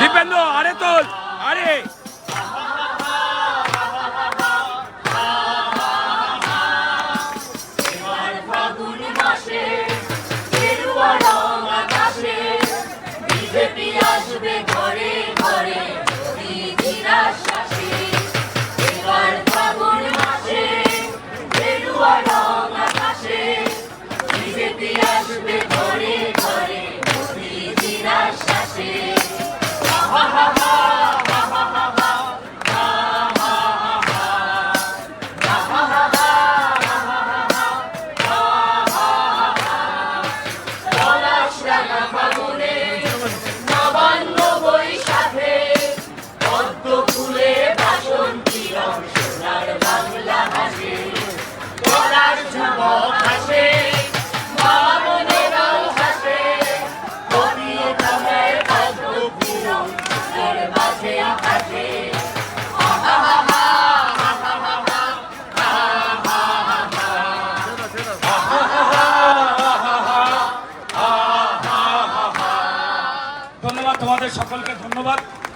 দীপেন্দ্র আরে তোল আরে Shana Magune. ধন্যবাদ তোমাদের সকলকে ধন্যবাদ।